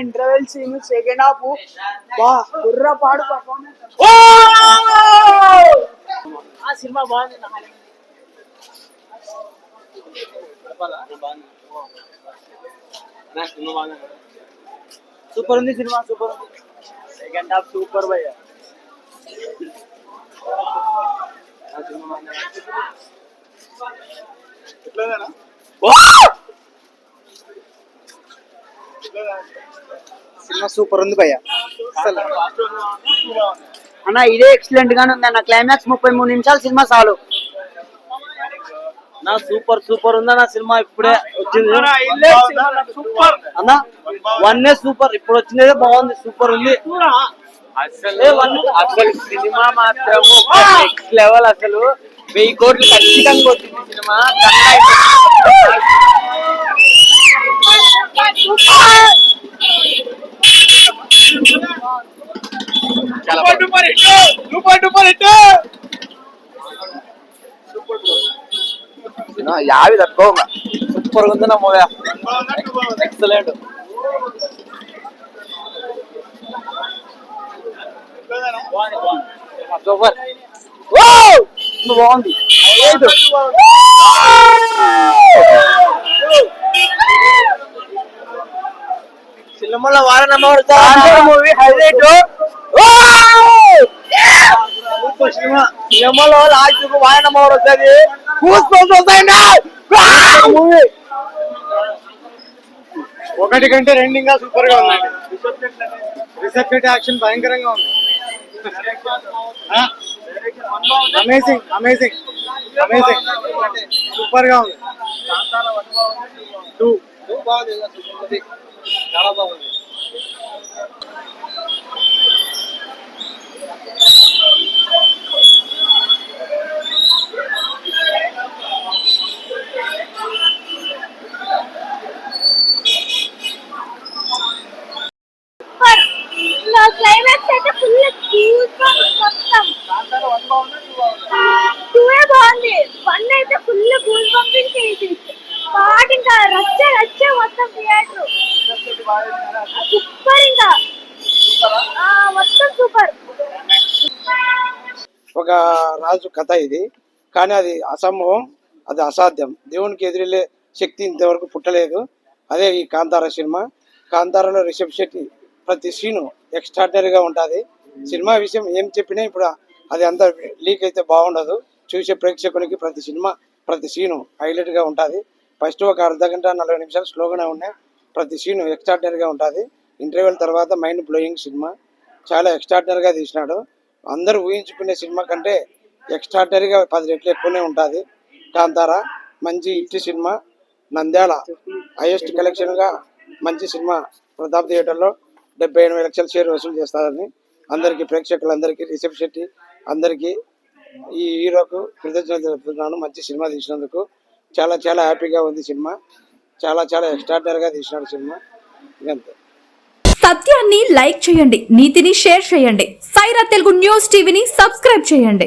Interval scene second half బా బుర్ర పాడు పర్ఫార్మెన్స్ ఆ సినిమా బాగుంది. సూపర్ ఉంది సినిమా సూపర్ ఉంది సెకండ్ హాఫ్ సూపర్ భయ్య సినిమా సూపర్ ఉంది భయ్య. అసలు. అన్న ఇదే ఎక్సలెంట్ గానే ఉంది అన్న. క్లైమాక్స్ ముప్పై మూడు నిమిషాలు సినిమా చాలు. నా సూపర్ సూపర్ ఉందా నా సినిమా ఇప్పుడే వచ్చింది. అన్న వన్ సూపర్ ఇప్పుడు వచ్చినదే బాగుంది సూపర్ ఉంది. ఏ one అసలు సినిమా మాత్రం నెక్స్ట్ లెవెల్ అసలు. వెయ్యి కోట్లు ఖచ్చితంగా వచ్చింది సినిమా చాలా యావి తక్కువ సూపర్ ఉంది నా మూవీ. Excellent super. బాగుంది. సినిమాలో వారనమ్మ మూవీ హైలైట్ సినిమాలో లాస్ట్ వారనమ్మ వస్తుంది మూవీ ఒకటి కంటే రెండు ఇంకా సూపర్గా ఉందండి. రిసెప్షన్ యాక్షన్ భయంకరంగా ఉంది. అమేజింగ్ అమేజింగ్ అమేజింగ్ సూపర్గా ఉంది. టూ చాలా బాగుంది క్లైమాక్స్ అయితే ఫుల్ మొత్తం టూ ఏ బాగుంది వన్ అయితే ఫుల్ కూల్ పంపించేది పాట వచ్చే వచ్చే మొత్తం థియేటర్ సూపర్ ఇంకా. మొత్తం సూపర్ ఒక రాజు కథ ఇది. కానీ అది అసంభవం అది అసాధ్యం. దేవునికి ఎదురెళ్ళే శక్తి ఇంతవరకు పుట్టలేదు. అదే ఈ కాంతార సినిమా. కాంతారలో రిషబ్ శెట్టి ప్రతి సీను ఎక్స్ట్రాడినరీగా ఉంటుంది. సినిమా విషయం ఏం చెప్పినా ఇప్పుడు అది అంత లీక్ అయితే బాగుండదు. చూసే ప్రేక్షకునికి ప్రతి సినిమా ప్రతి సీను హైలైట్గా ఉంటుంది. ఫస్ట్ ఒక అర్ధ గంట నలభై నిమిషాలు స్లోగానే ఉన్నాయి ప్రతి సీను ఎక్స్ట్రాడినరీగా ఉంటుంది. ఇంటర్వ్యూల తర్వాత మైండ్ బ్లోయింగ్ సినిమా. చాలా ఎక్స్ట్రాడినరీగా తీసినాడు. అందరూ ఊహించుకునే సినిమా కంటే ఎక్స్ట్రాడినరీగా పది రెట్లు ఎక్కువనే ఉంటుంది. కాంతారా మంచి హిట్ సినిమా. నంద్యాల హైయెస్ట్ కలెక్షన్గా మంచి సినిమా ప్రతాప్ థియేటర్లో డెబ్బై ఎనిమిది లక్షల షేర్ వసూలు చేస్తారని అందరికీ ప్రేక్షకులందరికీ రిషబ్ శెట్టి అందరికీ ఈ హీరోకు కృతజ్ఞతలు తెలుపుతున్నాను. మంచి సినిమా తీసినందుకు చాలా చాలా హ్యాపీగా ఉంది సినిమా. చాలా చాలా ఎక్స్ట్రాడినరీగా తీసినాడు సినిమా. ఇదంతా. సత్యాన్ని లైక్ చేయండి నీతిని షేర్ చేయండి. సైరా తెలుగు న్యూస్ టీవీని సబ్స్క్రైబ్ చేయండి.